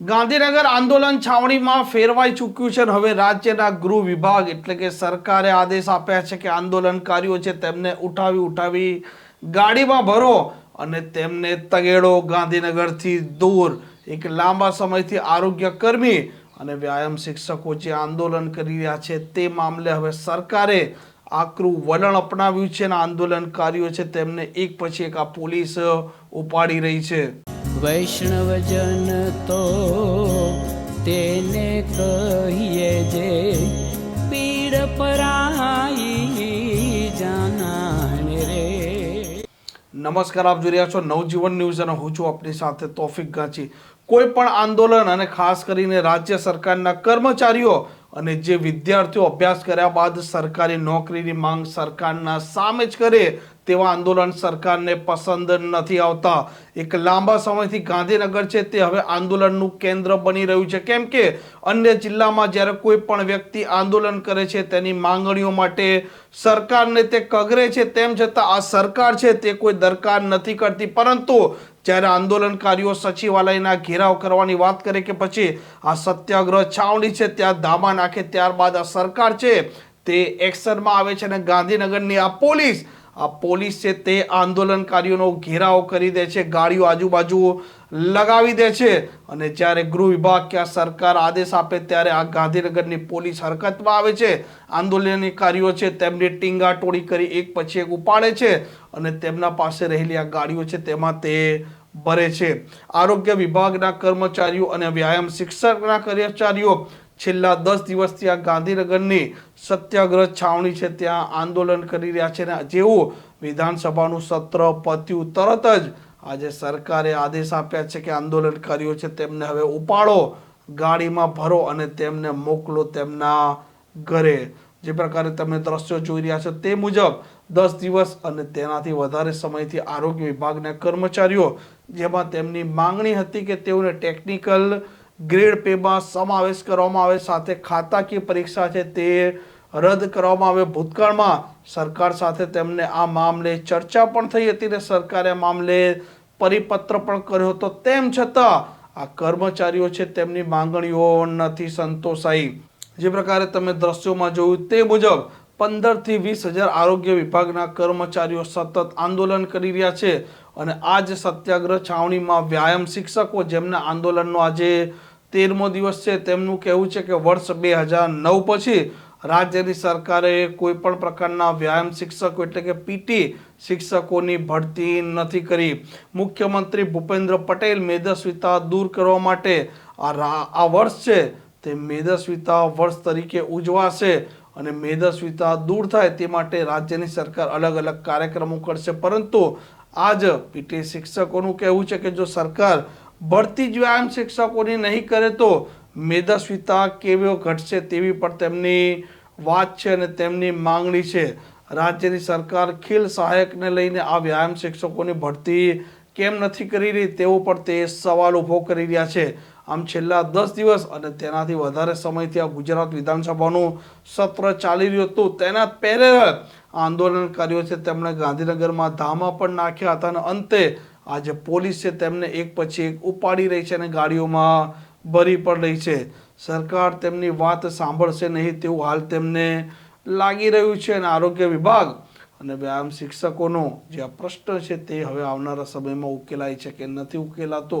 ગાંધીનગર આંદોલન છાવણીમાં ફેરવાઈ ચૂક્યું છે અને હવે રાજ્યના ગૃહ વિભાગ એટલે કે સરકારે આદેશ આપ્યા છે કે આંદોલનકારીઓ છે તેમને ઉઠાવી ઉઠાવી ગાડીમાં ભરો અને તેમને તગેડો ગાંધીનગરથી દૂર. એક લાંબા સમયથી આરોગ્ય કર્મી અને વ્યાયામ શિક્ષકો જે આંદોલન કરી રહ્યા છે તે મામલે હવે સરકારે આકરું વલણ અપનાવ્યું છે અને આંદોલનકારીઓ છે તેમને એક પછી એક આ પોલીસ ઉપાડી રહી છે. વૈષ્ણવજન તો તેને કહીએ જે પીડ પરાઈ જાનાને રે. નમસ્કાર, આપ જોઈ રહ્યા છો નવજીવન ન્યૂઝ અને હું છું આપની સાથે તોફિક ગાંચી. કોઈ પણ આંદોલન અને ખાસ કરીને રાજ્ય સરકારના કર્મચારીઓ અને જે વિદ્યાર્થીઓ અભ્યાસ કર્યા બાદ સરકારી નોકરીની માંગ સરકારના સામે જ કરે તેવા આંદોલન સરકારને પસંદ નથી આવતા. એક લાંબા સમયથી ગાંધીનગર છે તે હવે આંદોલનનું કેન્દ્ર બની રહ્યું છે. કેમ કે અન્ય જિલ્લામાં જ્યારે કોઈ પણ વ્યક્તિ આંદોલન કરે છે તેની માંગણીઓ માટે સરકારને તે કગરે છે. તેમ છતાં આ સરકાર છે તે કોઈ દરકાર નથી કરતી. પરંતુ જ્યારે આંદોલનકારીઓ સચિવાલયના ઘેરાવ કરવાની વાત કરે કે પછી આ સત્યાગ્રહ છાવણી છે, ત્યાં ધામા નાખે ત્યારબાદ આ સરકાર છે, તે એક્શનમાં આવે છે અને ગાંધીનગરની આ પોલીસ આ પોલીસ છે તે આંદોલનકારીઓનો ઘેરાવ કરી દે છે, ગાડીઓ આજુબાજુ લગાવી દે છે અને જ્યારે ગૃહ વિભાગ કે આ સરકાર આદેશ આપે ત્યારે આ ગાંધીનગરની પોલીસ હરકતમાં આવે છે. આંદોલનકારીઓ છે તેમની ટીંગાટોળી કરી એક પછી એક ઉપાડે છે અને તેમના પાસે રહેલી આ ગાડીઓ છે, તેમાં તે ભરે છે. આરોગ્ય વિભાગના કર્મચારીઓ અને વ્યાયામ શિક્ષકના કર્મચારીઓ છેલ્લા દસ દિવસથી આ ગાંધીનગરની સત્યાગ્રહ છાવણી છે. ત્યાં આંદોલન કરી રહ્યા છે અને જેવું વિધાનસભાનું સત્ર પત્યું તરત જ આજે સરકારે આદેશ આપ્યા છે કે આંદોલનકારીઓ છે. તેમને હવે ઉપાડો, ગાડીમાં ભરો અને તેમને મોકલો તેમના ઘરે. જે પ્રકારે તમે દ્રશ્યો જોઈ રહ્યા છો તે મુજબ દસ દિવસ અને તેનાથી વધારે સમયથી આરોગ્ય વિભાગના કર્મચારીઓ, જેમાં તેમની માંગણી હતી કે તેઓને ટેકનિકલ ગ્રેડ પેમાં સમાવેશ કરવામાં આવે, સાથે ખાતાકીય પરીક્ષા છે તે રદ કરવામાં આવે. ભૂતકાળમાં સરકાર સાથે તેમને આ મામલે ચર્ચા પણ થઈ હતી ને સરકારે આ મામલે પરિપત્ર પણ કર્યો હતો. તેમ છતાં આ કર્મચારીઓ છે તેમની માંગણીઓ નથી સંતોષાઈ. જે પ્રકારે તમે દ્રશ્યોમાં જોયું તે મુજબ પંદરથી વીસ હજાર આરોગ્ય વિભાગના કર્મચારીઓ સતત આંદોલન કરી રહ્યા છે અને આ જ સત્યાગ્રહ છાવણીમાં વ્યાયામ શિક્ષકો જેમના આંદોલનનો આજે તેરમો દિવસ છે, તેમનું કહેવું છે કે વર્ષ બે હજાર નવ પછી રાજ્યની સરકારે કોઈ પણ પ્રકારના વ્યાયામ શિક્ષકો એટલે કે પીટી શિક્ષકોની ભરતી નથી કરી. મુખ્યમંત્રી ભૂપેન્દ્ર પટેલ મેદસ્વીતા દૂર કરવા માટે આ વર્ષ છે તે મેદસ્વીતા વર્ષ તરીકે ઉજવાશે અને મેદસ્વીતા દૂર થાય તે માટે રાજ્યની સરકાર અલગ અલગ કાર્યક્રમો કરશે. પરંતુ આજ પીટી શિક્ષકોનું કહેવું છે કે જો સરકાર ભરતી જ વ્યાયામ શિક્ષકોની નહીં કરે તો મેદસ્વીતા કેવી ઘટશે તેવી પણ તેમની વાત છે અને તેમની માંગણી છે. રાજ્યની સરકાર ખીલ સહાયકને લઈને આ વ્યાયામ શિક્ષકોની ભરતી કેમ નથી કરી રહી તેવો પણ તે સવાલ ઊભો કરી રહ્યા છે. આમ છેલ્લા દસ દિવસ અને તેનાથી વધારે સમયથી આ ગુજરાત વિધાનસભાનું સત્ર ચાલી રહ્યું હતું. તેના પેરેલ આંદોલનકારીઓ છે. તેમણે ગાંધીનગરમાં ધામા પણ નાખ્યા હતા અને અંતે આજે પોલીસ છે તેમને એક પછી એક ઉપાડી રહી છે અને ગાડીઓમાં ભરી પણ રહી છે. સરકાર તેમની વાત સાંભળશે નહીં તેવું હાલ તેમને લાગી રહ્યું છે અને આરોગ્ય વિભાગ અને વ્યાયામ શિક્ષકોનો જે આ પ્રશ્ન છે તે હવે આવનારા સમયમાં ઉકેલાય છે કે નથી ઉકેલાતો